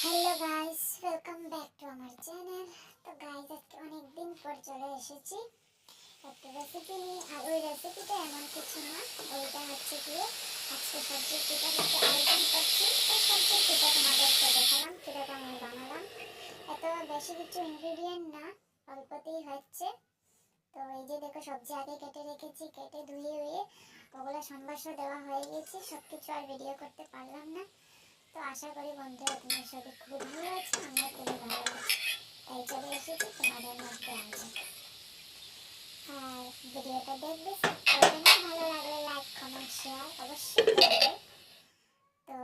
Hello guys welcome back to আমার channel তো guys আজকে অনেক দিন পর চলে এসেছি। একটা রেসিপি নিয়ে। আর ওই রেসিপিটা এমন কিছু না, ওইটা হচ্ছে গিয়ে আজকে সবজির পিঠা করতে আয়োজন করছি। এই সবজির পিঠা তোমাদেরকে দেখালাম, কীরকম আমি বানালাম। এত বেশি কিছু ইনগ্রিডিয়েন্ট না, অল্পতেই হচ্ছে। তো এই যে দেখো, সবজি আগে কেটে রেখেছি, কেটে ধুয়ে ধুয়ে, ওগুলো সংবাসও দেওয়া হয়ে গেছে। সব কিছু আর ভিডিও করতে পারলাম না। তো আশা করি বন্ধুরা তোমার সাথে খুব ভালো আছে, আমরা খুবই ভালো আছি। তাই চলে এসেছি তোমাদের মধ্যে আনতে আর ভিডিওটা দেখবে করবে, ভালো লাগলে লাইক কমেন্ট শেয়ার অবশ্যই তো,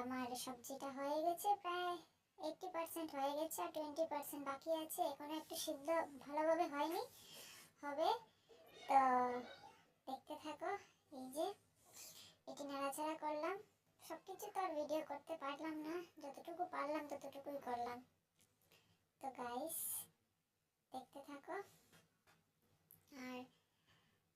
আমার সবজিটা হয়ে গেছে, প্রায় এইটটি পার্সেন্ট হয়ে গেছে আর টোয়েন্টি পার্সেন্ট বাকি আছে। এখনও একটু সিদ্ধ ভালোভাবে হয়নি, হবে তো দেখতে থাকো এই যে এটি নাড়াচাড়া করলাম সব কিছু তো আর ভিডিও করতে পারলাম না যতটুকু পারলাম, ততটুকুই করলাম। তো গাইস দেখতে থাকো। আর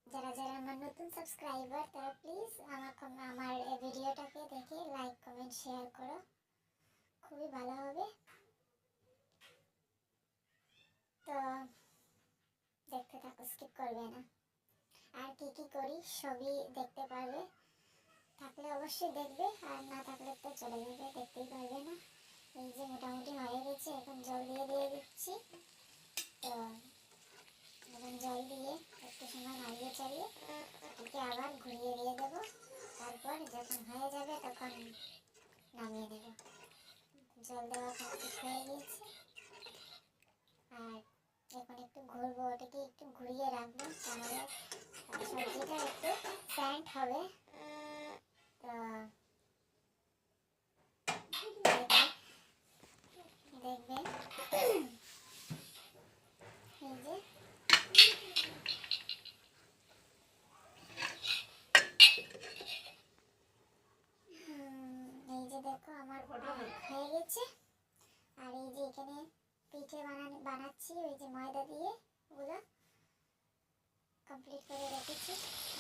যারা যারা আমার নতুন সাবস্ক্রাইবার তারা প্লিজ আমার আমার ভিডিওটাকে দেখে লাইক কমেন্ট শেয়ার করো। খুবই ভালো হবে। তো দেখতে থাকো স্কিপ করবে না। আর কি কি করি, সবই দেখতে পারবে। থাকলে অবশ্যই দেখবে, আর না থাকলে তো চলে যাবে, দেখতেই পারবে না। এই যে মোটামুটি হয়ে গেছে, এখন জল দিয়ে দিয়ে দিচ্ছি। তো এখন জল দিয়ে একটু সময় নাড়িয়ে চাড়িয়ে ওকে আবার ঘুরিয়ে দিয়ে দেবো। তারপর যখন হয়ে যাবে তখন নামিয়ে দেবো। জল দেওয়া কমপ্লিট হয়ে গিয়েছে আর এখন একটু ঘুরবো, ওটাকে একটু ঘুরিয়ে রাখব, তাহলে সবজিটা একটু স্যান্ড হবে তো দেখবে এই যে হুম, এই যে দেখো আমার হয়ে গেছে। আর এই যে এখানে পিঠে বানানো, বানাচ্ছি, ওই যে ময়দা দিয়ে ওগুলো কমপ্লিট করে রেখেছি।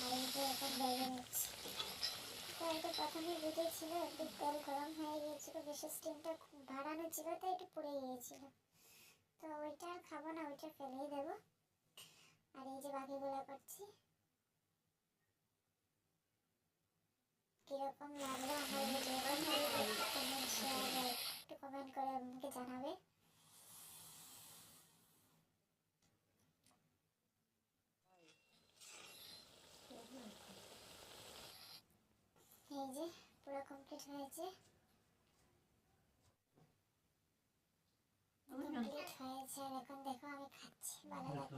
আর এই যে এখন ভেজে নিচ্ছি। তো এটা প্রথমে ভিডিও ছিল, একটু তেল গরম হয়ে গিয়েছিল বেশি স্টিমটা বাড়ানো ছিল, তাই একটু পুড়ে গিয়েছিল। তো ওইটা আর খাব না, ওইটা ফেলেই দেবো। আর এই যে বাকিগুলো করছি। কীরকম লাগল আমার 줘야지. 그러면 해줘야 될 건데 그럼 같이 말하려고?